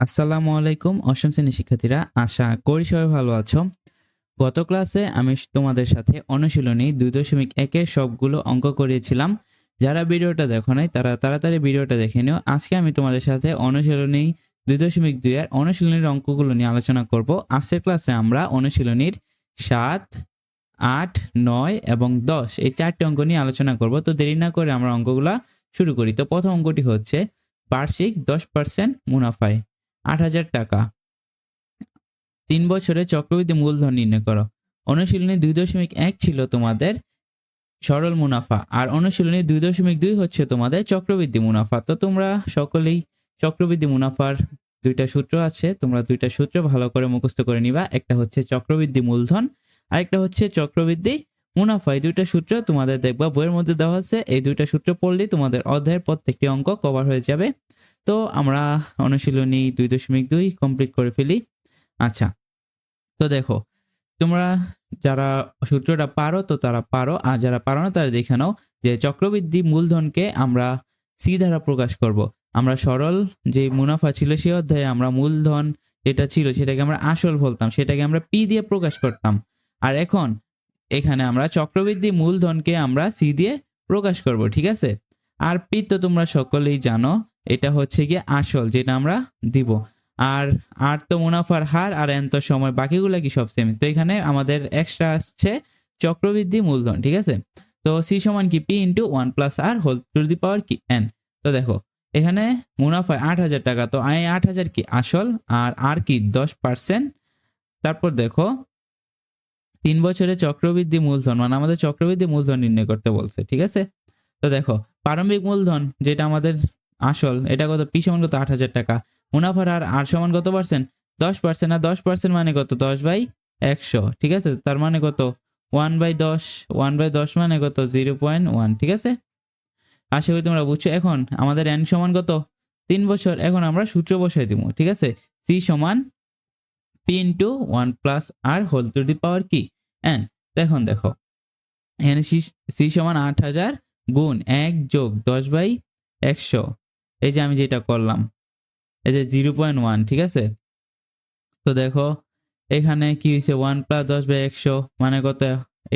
আসসালামু আলাইকুম, অষ্টম শ্রেণির শিক্ষার্থীরা, আশা করি সবাই ভালো আছো। গত ক্লাসে আমি তোমাদের সাথে অনুশীলনী দুই দশমিক একের সবগুলো অঙ্ক করিয়েছিলাম যারা ভিডিওটা দেখো নাই, তারা তাড়াতাড়ি ভিডিওটা দেখে নিও। আজকে আমি তোমাদের সাথে অনুশীলনী দুই দশমিক দুই এর অনুশীলনীর অঙ্কগুলো নিয়ে আলোচনা করব। আজকের ক্লাসে আমরা অনুশীলনীর সাত, আট, নয় এবং দশ এই চারটি অঙ্ক নিয়ে আলোচনা করব। তো দেরি না করে আমরা অঙ্কগুলা শুরু করি। তো প্রথম অঙ্কটি হচ্ছে বার্ষিক দশ পার্সেন্ট মুনাফায়। আট হাজার টাকা। তিন বছরে চক্রবৃদ্ধি মূলধন নির্ণয় করো। অনুশীলনী দুই দশমিক এক ছিল তোমাদের সরল মুনাফা, আর অনুশীলনী দুই দশমিক দুই হচ্ছে তোমাদের চক্রবৃদ্ধি মুনাফা। তো তোমরা সকলেই চক্রবৃদ্ধি মুনাফার দুইটা সূত্র আছে, তোমরা দুইটা সূত্র ভালো করে মুখস্থ করে নিবা। একটা হচ্ছে চক্রবৃদ্ধি মূলধন আরেকটা হচ্ছে চক্রবৃদ্ধি মুনাফা। এই দুইটা সূত্র তোমাদের দেখবা বইয়ের মধ্যে দেওয়া আছে। এই দুইটা সূত্র পড়লেই তোমাদের অধ্যায়ের প্রত্যেকটি অঙ্ক কভার হয়ে যাবে। তো আমরা অনুশীলনী দুই দশমিক দুই কমপ্লিট করে ফেলি। আচ্ছা তো দেখো, তোমরা যারা সূত্রটা পারো তো তারা পারো, আর যারা পারো না তারা দেখে নাও যে চক্রবৃদ্ধি মূলধনকে আমরা সি দ্বারা প্রকাশ করব। আমরা সরল যে মুনাফা ছিল সেই অধ্যায়ে আমরা মূলধন যেটা ছিল সেটাকে আমরা আসল বলতাম, সেটাকে আমরা পি দিয়ে প্রকাশ করতাম। আর এখন এখানে আমরা চক্রবৃদ্ধি মূলধনকে আমরা সি দিয়ে প্রকাশ করব, ঠিক আছে? আর পি তো তোমরা সকলেই জানো এটা হচ্ছে গিয়ে আসল, যেটা আমরা দিব। আর আর তো মুনাফার হার আর এন তো সময়, বাকিগুলো কি সব সেম তো এখানে আমাদের এক্সট্রা আসছে চক্রবৃদ্ধি মূলধন, ঠিক আছে? তো সি সমান কি? P into one plus R whole to the power কি? এন তো দেখো, এখানে মুনাফা আট হাজার টাকা, তো আই আট হাজার কি? আসল, আর আর কি? দশ পার্সেন্ট তারপর দেখো, তিন বছরে চক্রবৃদ্ধি মূলধন মানে আমাদের চক্রবৃদ্ধি মূলধন নির্ণয় করতে বলছে, ঠিক আছে? তো দেখো, প্রারম্ভিক মূলধন, যেটা আমাদের আসল, এটা কত? পি সমান কত? আট হাজার টাকা। মুনাফার আর আর সমান কত পার্সেন্ট দশ পার্সেন্ট আর দশ পার্সেন্ট মানে কত? দশ বাই একশো, ঠিক আছে? তার মানে কত? ওয়ান বাই দশ, ওয়ান বাই দশ মানে কত? জিরো পয়েন্ট ওয়ান, ঠিক আছে? আশা করি তোমরা বুঝছ। এখন আমাদের এন সমান কত? তিন বছর। এখন আমরা সূত্র বসাই দিব, ঠিক আছে? সি সমান P into one plus R whole to the power কি? এন এখন দেখো, এখানে সি সমান আট হাজার গুণ এক যোগ দশ বাই একশো। এই যে আমি যেটা করলাম, এই যে জিরো পয়েন্ট ওয়ান ঠিক আছে? তো দেখো, এখানে কি হয়েছে? ওয়ান প্লাস দশ বাই একশো মানে কত?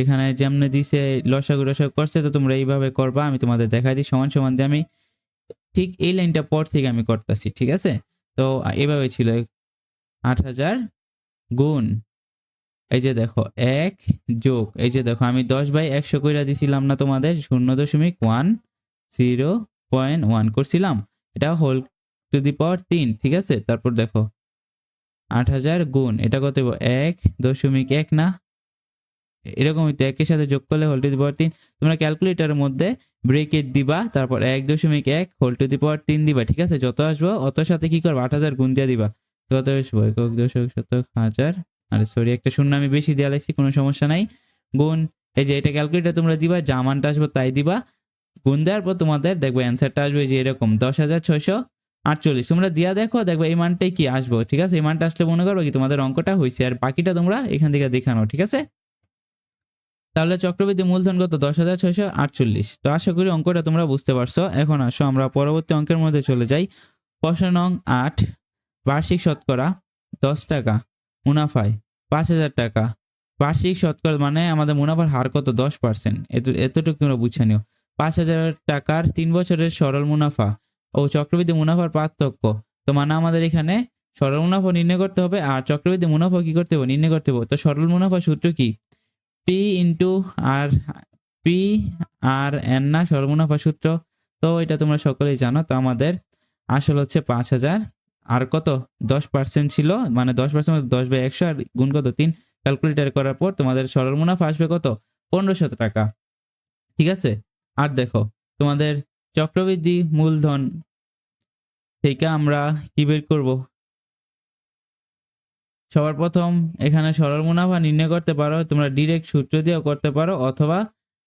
এখানে যেমনি দিছে, লসাগু রসাগু করছে, তো তোমরা এইভাবে করবা, আমি তোমাদের দেখাই দিই, সমান সমান দিয়ে আমি ঠিক এই লাইনটা পর থেকে আমি করতেছি, ঠিক আছে? তো এভাবে ছিল, আট হাজার গুণ, এই যে দেখো, এক যোগ, এই যে দেখো, আমি দশ বাই একশো কইরা দিছিলাম না তোমাদের, শূন্য দশমিক ওয়ান জিরো পয়েন্ট ওয়ান করছিলাম। এটা হোল টু দি পাওয়ার তিন, ঠিক আছে? তারপর দেখো, আট হাজার গুণ, এটা কত? এক দশমিক এক না? এরকমই তো একের সাথে যোগ করলে হোল টু দি পাওয়ার তিন, তোমরা ক্যালকুলেটারের মধ্যে ব্রেকেট দিবা, তারপর এক দশমিক এক হোল টু দি পাওয়ার তিন দিবা, ঠিক আছে? যত আসব, অত সাথে কি করব? আট হাজার গুণ দিয়ে দিবা। কত আসব? একক দশক শতক হাজার। আরে সরি একটা শূন্য আমি বেশি দেওয়া লাগছি কোনো সমস্যা নাই। গুণ, এই যে এটা ক্যালকুলেটার তোমরা দিবা, যা মানটা আসব তাই দিবা। গুণ দেওয়ার পর তোমাদের দেখবে অ্যান্সারটা আসবে যে এরকম দশ হাজার ছয়শো আটচল্লিশ। তোমরা দিয়া দেখো, দেখবে এই মানটাই কি আসব, ঠিক আছে? এই মানটা আসলে মনে করো কি তোমাদের অঙ্কটা হয়েছে আর বাকিটা তোমরা এখান থেকে দেখানো, ঠিক আছে? তাহলে চক্রবৃদ্ধি মূলধন কত? দশ হাজার ছয়শো আটচল্লিশ। তো আশা করি অঙ্কটা তোমরা বুঝতে পারছ। এখন আসো, আমরা পরবর্তী অঙ্কের মধ্যে চলে যাই। প্রশ্ন নং আট, বার্ষিক শতকরা দশ টাকা, মুনাফায় পাঁচ হাজার টাকা। বার্ষিক শতকরা মানে আমাদের মুনাফার হার কত? দশ পার্সেন্ট এতটুকু তোমরা বুঝে নিও। পাঁচ হাজার টাকার তিন বছরের সরল মুনাফা ও চক্রবৃদ্ধি মুনাফার পার্থক্য। তো মানে আমাদের এখানে সরল মুনাফা নির্ণয় করতে হবে আর চক্রবৃদ্ধি মুনাফা কি করতে হবে? নির্ণয় করতে হবে। তো সরল মুনাফা সূত্র কি? P into R P R N না সরল মুনাফা সূত্র? তো এটা তোমরা সকলেই জানো। তো আমাদের আসল হচ্ছে পাঁচ হাজার। আর কত? দশ পার্সেন্ট ছিল। মানে দশ পার্সেন্ট দশ বাই একশো আর গুণ কত? তিন। ক্যালকুলেটার করার পর তোমাদের সরল মুনাফা আসবে কত? পনেরোশো টাকা। ঠিক আছে? আর দেখো, তোমাদের চক্রবৃদ্ধি মূলধন থেকে আমরা কি বের করব? সবার প্রথম এখানে সরল মুনাফা নির্ণয় করতে পারো, তোমরা ডিরেক্ট সূত্র দিয়েও করতে পারো অথবা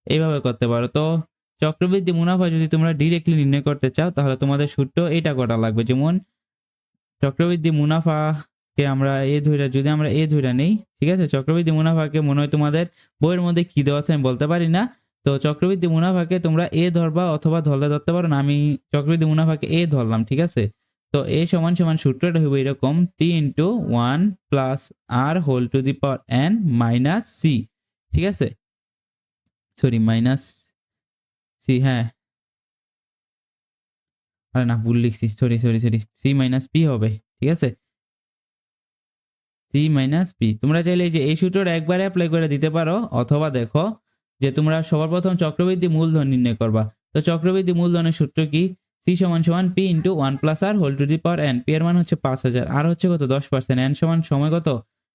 এইভাবে করতে পারো। তো চক্রবৃদ্ধি মুনাফা যদি তোমরা ডিরেক্টলি নির্ণয় করতে চাও, তাহলে তোমাদের সূত্র এটা করা লাগবে? যেমন চক্রবৃদ্ধি মুনাফাকে আমরা এ ধৈরা যদি আমরা এ ধৈরা নেই, ঠিক আছে? চক্রবৃদ্ধি মুনাফাকে মনে হয় তোমাদের বইয়ের মধ্যে কি দেওয়া আছে আমি বলতে পারি না। তো চক্রবৃদ্ধি মুনাফাকে তোমরা এ ধরবা অথবা ধরলে ধরতে পারো না, আমি চক্রবৃদ্ধি মুনাফাকে এ ধরলাম, ঠিক আছে? তো এ সমান সমান সূত্রটা হবে এরকম T into one plus R whole to the power N minus C ঠিক আছে? সরি মাইনাস সি হ্যাঁ। আরে না, ভুল লিখছি sorry sorry sorry C minus P হবে, ঠিক আছে? সি মাইনাস পি তোমরা চাইলে যে এই সূত্রটা একবারে অ্যাপ্লাই করে দিতে পারো, অথবা দেখো যে তোমরা সবার প্রথম চক্রবৃদ্ধি মূলধন নির্ণয় করবা। তো চক্রবৃদ্ধি মূলধনের সূত্র কি? সি সমান সমান P into one plus R whole to the power N P এর মান হচ্ছে পাঁচ হাজার। আর হচ্ছে কত? দশ পার্সেন্ট এন সমান সময় কত?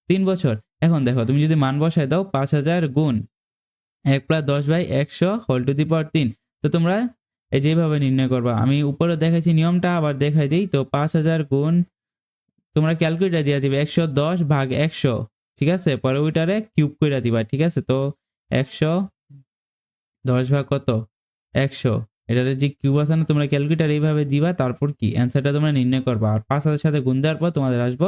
তিন বছর। এখন দেখো, তুমি যদি মান বসায় দাও, পাঁচ হাজার গুণ এক প্লাস দশ বাই একশো হোল টু দি পাওয়ার তিন। তো তোমরা এই যেভাবে নির্ণয় করবা। আমি উপরে দেখাইছি নিয়মটা, আবার দেখাই দিই। তো পাঁচ হাজার গুণ, তোমরা ক্যালকুলেটার দিয়ে দিবে একশো দশ ভাগ একশো। ঠিক আছে? পরে ওইটারে কিউব করে দিবা। ঠিক আছে? তো একশো দশ ভাগ কত? একশো। এটাতে যে কিউব আছে না, তোমরা ক্যালকুলেটার এইভাবে দিবা, তারপর কি? অ্যান্সারটা তোমরা নির্ণয় করবা। আর পাঁচ হাজার সাথে গুণ দেওয়ার পর তোমাদের আসব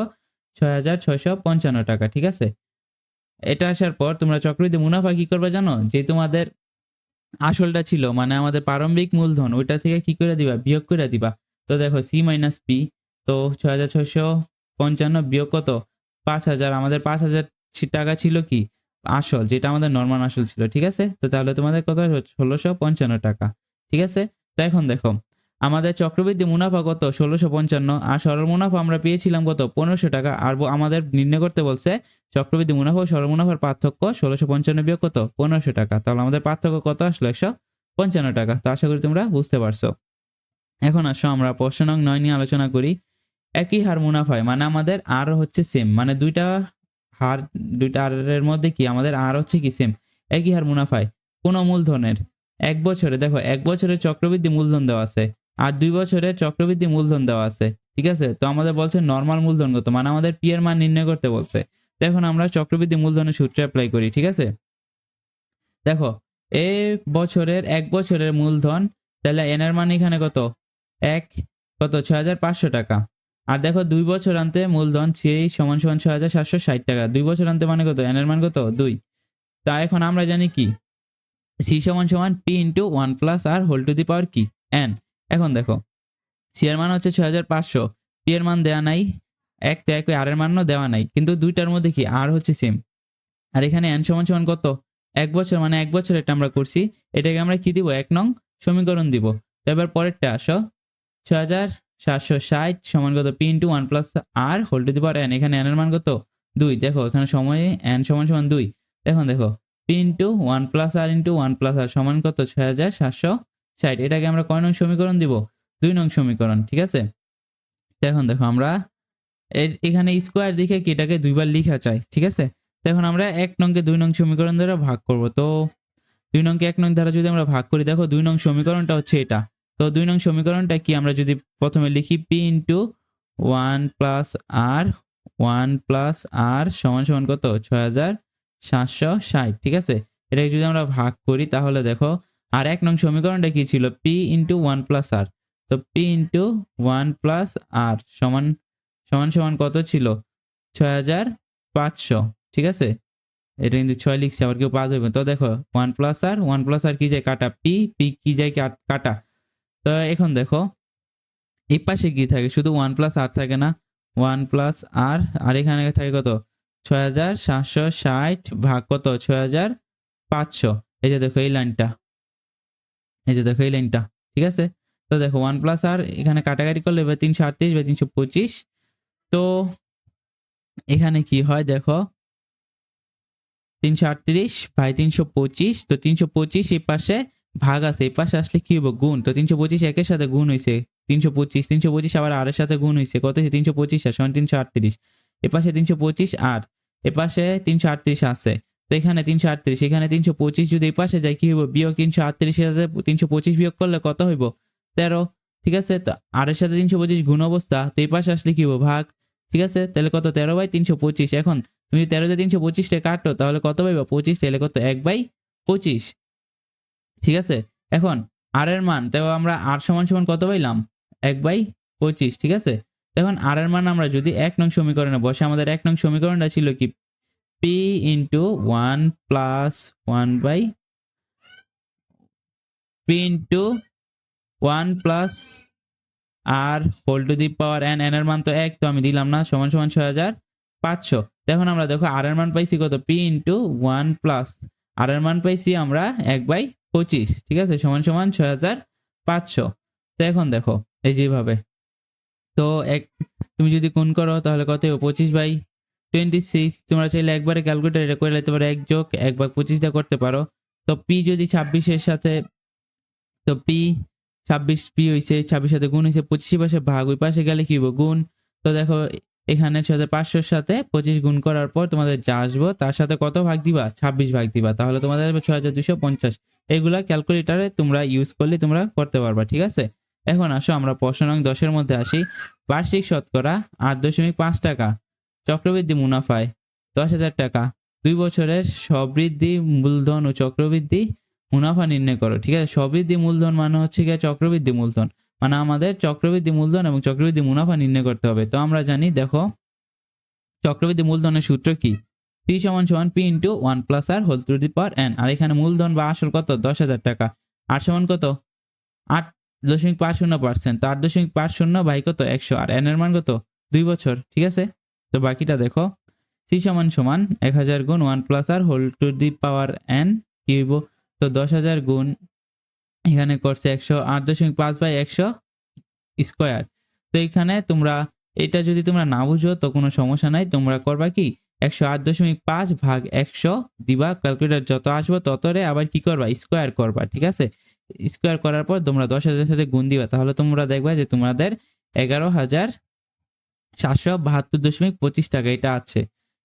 ছয় হাজার ছয়শো পঞ্চান্ন টাকা, ঠিক আছে? এটা আসার পর তোমরা চক্রবৃদ্ধি মুনাফা কি করবে জানো? যে তোমাদের আসলটা ছিল মানে আমাদের প্রারম্ভিক মূলধন, ওইটা থেকে কি করে দিবা? বিয়োগ করে দিবা। তো দেখো সি মাইনাস পি তো ছয় হাজার ছয়শো পঞ্চান্ন বিয়োগ কত? পাঁচ হাজার। আমাদের পাঁচ হাজার টাকা ছিল কি? আসল, যেটা আমাদের নর্মাল আসল ছিল, ঠিক আছে? তো তাহলে তোমাদের কত ষোলোশো পঞ্চান্ন টাকা, ঠিক আছে? তো এখন দেখো, আমাদের চক্রবৃদ্ধি মুনাফা কত? ষোলোশো পঞ্চান্ন। আর সরল মুনাফা আমরা পেয়েছিলাম কত? পনেরোশো টাকা। আর আমাদের নির্ণয় করতে বলছে, চক্রবৃদ্ধি মুনাফা ও সরল মুনাফার পার্থক্য ষোলোশো পঞ্চান্ন বিয়োগ কত? পনেরোশো টাকা। তাহলে আমাদের পার্থক্য কত আসলো? একশো পঞ্চান্ন টাকা। তো আশা করি তোমরা বুঝতে পারছ। এখন আসো, আমরা প্রশ্ন নয় নিয়ে আলোচনা করি। একই হার মুনাফায় মানে আমাদের আর হচ্ছে সেম মানে দুইটা হার দুইটা হারের মধ্যে কি আমাদের আর হচ্ছে কি সেম একই হার মুনাফায়, কোন মূলধনের। এক বছরে, দেখো, এক বছরে চক্রবৃদ্ধি মূলধন দেওয়া আছে আর দুই বছরে চক্রবৃদ্ধি মূলধন দেওয়া আছে, ঠিক আছে? তো আমাদের বলছে নর্মাল মূলধন কত? মানে আমাদের পি এর মান নির্ণয় করতে বলছে। তো এখন আমরা চক্রবৃদ্ধি মূলধনের সূত্র অ্যাপ্লাই করি, ঠিক আছে? দেখো, এ বছরের, এক বছরের মূলধন, তাহলে এন এর মান এখানে কত? এক, কত? ছয় হাজার পাঁচশো টাকা। আর দেখো, দুই বছর আনতে মূলধন সেই সমান সমান ছয় হাজার সাতশো ষাট টাকা। দুই বছর আনতে মানে কত? এন এর মান কত? দুই। তা এখন আমরা জানি কি? সি সমান সমান P into one plus R whole to the power কি? এন এখন দেখো সি এর মান হচ্ছে ছয় হাজার পাঁচশো। পি এর মান দেওয়া নাই। এক তো এক আর এর মানও দেওয়া নাই। কিন্তু দুইটার মধ্যে কি? আর হচ্ছে সেম আর এখানে এন সমান সমান কত? এক বছর মানে এক বছর এটা আমরা করছি। এটাকে আমরা কি দিব? এক নং সমীকরণ দিব। তো এবার পরেরটা আসো। ছয় হাজার সাতশো ষাট সমান কত? P into one plus R whole to the power N এখানে এন এর মান কত? দুই। দেখো, এখানে সময়ে এন সমান সমান দুই। দেখুন দেখো P into one plus R into one plus R সমান কত? ছয় হাজার সাতশো ষাট। এটাকে আমরা কয় নং সমীকরণ দিব? দুই নং সমীকরণ, ঠিক আছে? এখন দেখো, আমরা এর এখানে স্কোয়ার কি এটাকে দুইবার লিখা চাই ঠিক আছে? এখন আমরা এক নংকে দুই নং সমীকরণ দ্বারা ভাগ করব। তো দুই নংকে এক নং দ্বারা যদি আমরা ভাগ করি, দেখো, দুই নং সমীকরণটা হচ্ছে এটা। তো দুই নং সমীকরণটা কি? আমরা যদি প্রথমে লিখি P into one plus R one plus R সমান সমান কত? ছয় হাজার সাতশো ষাট, ঠিক আছে? এটাকে যদি আমরা ভাগ করি তাহলে দেখো, আর এক নং সমীকরণটা কি ছিল? P into one plus R তো P into one plus R সমান সমান সমান কত ছিল? ছয় হাজার পাঁচশো, ঠিক আছে? এটা কিন্তু ছয় লিখছে, আবার কেউ পাঁচ হবে তো দেখো one plus R one plus R কি যায় কাটা? পি পি কি যায় কাট- কাটা? তো এখন দেখো, এই পাশে কি থাকে? শুধু ওয়ান প্লাস আর থাকে না। ওয়ান প্লাস আর আর এখানে থাকে কত? ছয় হাজার সাতশো ষাট ভাগ কত? ছয় হাজার পাঁচশো। এই যে দেখো, এই লাইনটা এই যে দেখো, এই লাইনটা ঠিক আছে? তো দেখো ওয়ান প্লাস আর এখানে কাটাকাটি করলে এবার তিনশো আটত্রিশ বা তিনশো পঁচিশ। তো এখানে কি হয় দেখো? তিনশো আটত্রিশ বাই তিনশো পঁচিশ। তো তিনশো পঁচিশ এই পাশে ভাগ আছে, এই পাশে আসলে কি হবে গুণ। তো তিনশো পঁচিশ একের সাথে গুণ হয়েছে তিনশো পঁচিশ তিনশো পঁচিশ আবার আরের সাথে গুণ হয়েছে কত হয়েছে তিনশো পঁচিশ আর সমান তিনশো আটত্রিশ। এ পাশে তিনশো পঁচিশ আর এ পাশে তিনশো আটত্রিশ আছে। তো এখানে তিনশো আটত্রিশ, এখানে তিনশো পঁচিশ যদি এই পাশে যায়, কি হইব? বিয়োগ তিনশো আটত্রিশের সাথে তিনশো পঁচিশ বিয়োগ করলে কত হইব? তেরো। ঠিক আছে? তো আরের সাথে তিনশো পঁচিশ গুণ অবস্থা, তো এই পাশে আসলে কি হইব? ভাগ। ঠিক আছে? তাহলে কত? তেরো বাই তিনশো পঁচিশ। এখন তুমি তেরোতে তিনশো পঁচিশটা কাটো, তাহলে কত পাইবা? পঁচিশ, তাহলে কত? এক বাই পঁচিশ। ঠিক আছে? এখন আর এর মান তো আমরা আর সমান সমান কত পাইলাম? এক বাই পঁচিশ, ঠিক আছে? এখন আর এর মান আমরা যদি এক নং সমীকরণে বসে, আমাদের এক নং সমীকরণটা ছিল কি? P into one plus one by P into one plus R whole to the power N N এর মান তো এক, তো আমি দিলাম না, সমান সমান ছয় হাজার পাঁচশো। এখন আমরা দেখো আর এর মান পাইছি কত? P into one plus R এর মান পাইছি আমরা এক বাই পঁচিশ, ঠিক আছে? সমান সমান ছয় হাজার পাঁচশো। তো এখন দেখো, এই যেভাবে তো এক, তুমি যদি কোন করো, তাহলে কত? পঁচিশ বাই টোয়েন্টি সিক্স, তোমরা চাইলে একবারে ক্যালকুলেটার করে নিতে পারো, এক যোগ এক ভাগ পঁচিশ দিয়ে করতে পারো। তো পি যদি ছাব্বিশের সাথে, তো পি ছাব্বিশ পি হয়েছে ছাব্বিশ সাথে গুণ হয়েছে পঁচিশের পাশে ভাগ, ওই পাশে গেলে কি গুণ। তো দেখো, এখানে ছয় হাজার পাঁচশোর সাথে পঁচিশ গুণ করার পর তোমাদের যা আসব, তার সাথে কত ভাগ দিবা? ছাব্বিশ ভাগ দিবা। তাহলে তোমাদের আসবে ছয় হাজার দুশো পঞ্চাশ। এগুলা ক্যালকুলেটারে তোমরা ইউজ করলে তোমরা করতে পারবা, ঠিক আছে? এখন আসো আমরা প্রশ্ন নং দশের মধ্যে আসি। বার্ষিক শতকরা আট দশমিক পাঁচ টাকা, চক্রবৃদ্ধি মুনাফায় দশ হাজার টাকা, দুই বছরের সবৃদ্ধি মূলধন ও চক্রবৃদ্ধি মুনাফা নির্ণয় করো, ঠিক আছে? সবৃদ্ধি মূলধন মানে হচ্ছে গিয়ে চক্রবৃদ্ধি মূলধন মানে আমাদের চক্রবৃদ্ধি মূলধন এবং চক্রবৃদ্ধি মুনাফা নির্ণয় করতে হবে। তো আমরা জানি, দেখো, চক্রবৃদ্ধি মূলধনের সূত্র কি? টি সমান সমান P into one plus R whole to the power N আর এখানে মূলধন বা আসল কত? দশ হাজার টাকা। আর সমান কত? আট দশমিক পাঁচ শূন্য পার্সেন্ট তো আট দশমিক পাঁচ শূন্য বাই কত? একশো। আর এন এর মান কত? দুই বছর। ঠিক আছে? তো বাকিটা দেখো। সি সমান সমান এক হাজার গুণ one plus R whole to the power N কি হইব? তো দশ হাজার গুণ এখানে করছে একশো। আট দশমিক পাঁচ বাই একশো স্কোয়ার তো এখানে তোমরা, এটা যদি তোমরা না বুঝো, তো কোনো সমস্যা নাই। তোমরা করবা কি? একশো আট দশমিক পাঁচ ভাগ একশো দিবা ক্যালকুলেটার যত আসব ততরে আবার কি করবা? স্কোয়ার করবা, ঠিক আছে? স্কোয়ার করার পর তোমরা দশ হাজারের সাথে গুণ দিবা। তাহলে তোমরা দেখবা যে তোমাদের এগারো হাজার সাতশো বাহাত্তর দশমিক পঁচিশ টাকা এটা আছে।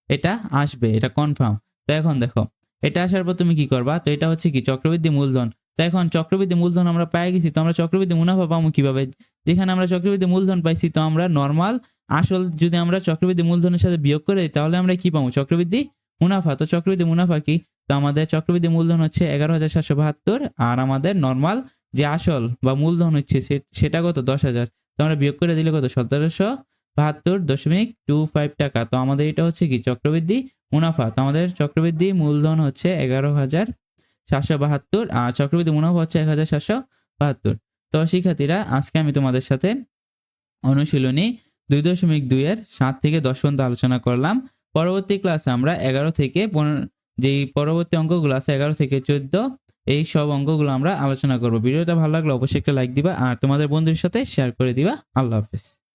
এটা আসবে, এটা কনফার্ম তো এখন দেখো, এটা আসার পর তুমি কি করবা? তো এটা হচ্ছে কি? চক্রবৃদ্ধি মূলধন। তো এখন চক্রবৃদ্ধি মূলধন আমরা পাই গেছি, তো আমরা চক্রবৃদ্ধি মুনাফা পাবো কীভাবে? যেখানে আমরা চক্রবৃদ্ধি মূলধন পাইছি, তো আমরা নর্মাল আসল যদি আমরা চক্রবৃদ্ধি মূলধনের সাথে বিয়োগ করে দিই, তাহলে আমরা কি পাবো? চক্রবৃদ্ধি মুনাফা। তো চক্রবৃদ্ধি মুনাফা কি? তো আমাদের চক্রবৃদ্ধি মূলধন হচ্ছে এগারো হাজার সাতশো বাহাত্তর আর আমাদের নর্মাল যে আসল বা মূলধন হচ্ছে সেটা কত? দশ হাজার। তো আমরা বিয়োগ করে দিলে কত? সতেরোশো বাহাত্তর দশমিক টু ফাইভ টাকা। তো আমাদের এটা হচ্ছে কি? চক্রবৃদ্ধি মুনাফা। তো আমাদের চক্রবৃদ্ধি মূলধন হচ্ছে এগারো হাজার সাতশো বাহাত্তর আর চক্রবৃদ্ধি মুনাফা হচ্ছে এক হাজার সাতশো বাহাত্তর। তো শিক্ষার্থীরা, আজকে আমি তোমাদের সাথে অনুশীলনী দুই দশমিক দুইয়ের সাত থেকে দশ পর্যন্ত আলোচনা করলাম। পরবর্তী ক্লাসে আমরা এগারো থেকে যেই পরবর্তী অঙ্কগুলো আছে, এগারো থেকে চোদ্দ, এই সব অঙ্কগুলো আমরা আলোচনা করব। ভিডিওটা ভালো লাগলে অবশ্যই একটা লাইক দিবা আর তোমাদের বন্ধুদের সাথে শেয়ার করে দিবা। আল্লাহ হাফেজ।